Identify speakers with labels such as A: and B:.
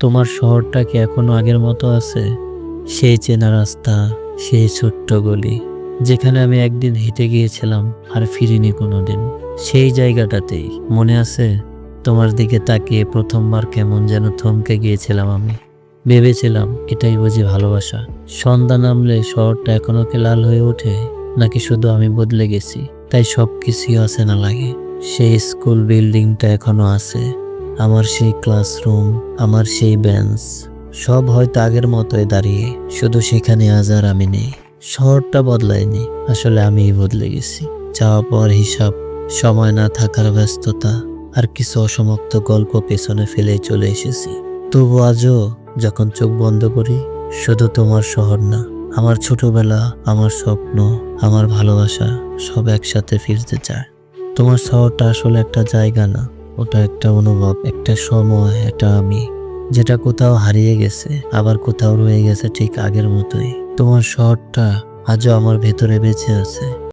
A: তোমার শহরটা কি এখনও আগের মতো আছে? সেই চেনা রাস্তা, সেই ছোট্ট গলি, যেখানে আমি একদিন হেঁটে গিয়েছিলাম আর ফিরিনি কোনো দিন সেই জায়গাটাতেই, মনে আছে? তোমার দিকে তাকিয়ে প্রথমবার কেমন যেন থমকে গিয়েছিলাম আমি। ভেবেছিলাম, এটাই বুঝি ভালোবাসা। সন্ধ্যা নামলে শহরটা এখনও কি লাল হয়ে ওঠে? নাকি শুধু আমি বদলে গেছি? তাই সব কিছুই আছে না লাগে। সেই স্কুল বিল্ডিংটা এখনও আছে। আমার সেই ক্লাসরুম, আমার সেই বেঞ্চ, সব হয়তো আগের মতোই দাঁড়িয়ে। শুধু সেখানে আজ আর আমি নেই। শহরটা বদলায়নি। আসলে আমিই বদলে গেছি। চাওয়া পাওয়ার হিসাব, সময় না থাকার ব্যস্ততা, আর কিছু অসমাপ্ত গল্প পেছনে ফেলে চলে এসেছি। তবু আজও যখন চোখ বন্ধ করি, শুধু তোমার শহর না, আমার ছোটবেলা, আমার স্বপ্ন, আমার ভালোবাসা, সব একসাথে ফিরতে চায়। তোমার শহরটা আসলে একটা জায়গা না ওটা একটা অনুভব, একটা সময়, একটা আমি। যেটা কোথাও হারিয়ে গেছে, আবার কোথাও রয়ে গেছে ঠিক আগের মতোই। তোমার শহরটা আজও আমার ভেতরে বেঁচে আছে।